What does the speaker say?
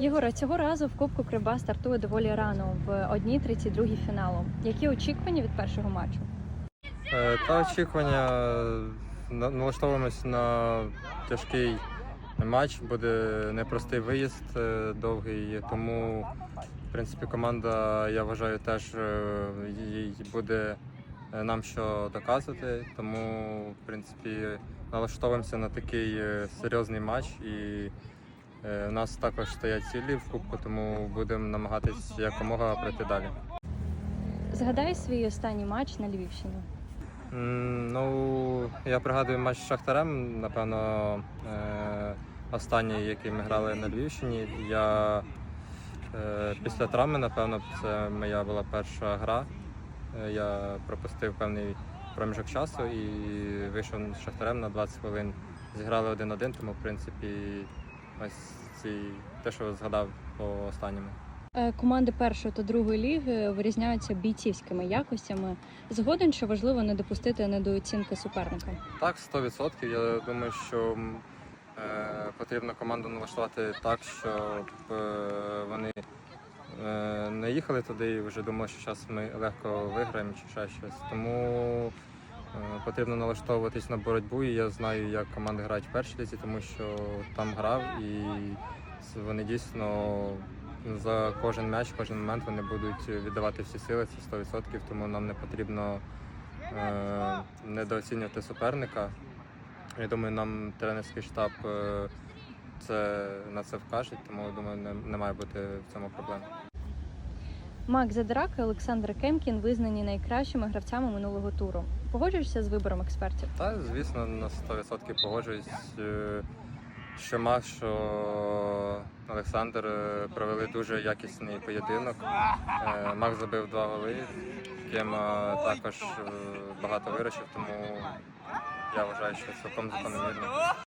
Єгора, цього разу в Кубку Криба стартує доволі рано в 1.32 фіналу. Які очікування від першого матчу? Е, Та очікування на- налаштовуємось на тяжкий матч. Буде непростий виїзд е, довгий, тому в принципі команда, я вважаю, теж е, їй буде нам що доказувати. Тому в принципі налаштовуємося на такий серйозний матч і. Е, У нас також стоять цілі в кубку, тому будемо намагатись якомога пройти далі. Згадай свій останній матч на Львівщині. М, Ну, я пригадую матч з Шахтарем, напевно, е, останній, який ми грали на Львівщині. Я е, після травми, напевно, це моя була перша гра. Е, Я пропустив певний проміжок часу і вийшов з Шахтарем на 20 хвилин. Зіграли один-один, тому, в принципі, ось ці, те, що згадав по останньому. Е, Команди першої та другої ліги вирізняються бійцівськими якостями. Згоден, що важливо не допустити недооцінки суперника. Так, 100%. Я думаю, що е, потрібно команду налаштувати так, щоб е, вони е, не їхали туди і вже думали, що зараз ми легко виграємо чи ще щось. Тому потрібно налаштовуватись на боротьбу. І я знаю, як команди грають в першій лізі, тому що там грав і вони дійсно. За кожен м'яч, кожен момент вони будуть віддавати всі сили, це 100%, тому нам не потрібно е, недооцінювати суперника. Я думаю, нам тренерський штаб е, це, на це вкаже, тому думаю, не, не має бути в цьому проблем. Макс Задирак і Олександр Кемкін визнані найкращими гравцями минулого туру. Погоджуєшся з вибором експертів? Та, звісно, на 100% погоджуюсь. Е, Що Макс, що Олександр е, провели дуже якісний поєдинок. Е, Макс забив два голи, Кема також багато виручив, тому я вважаю, що цілком закономірно.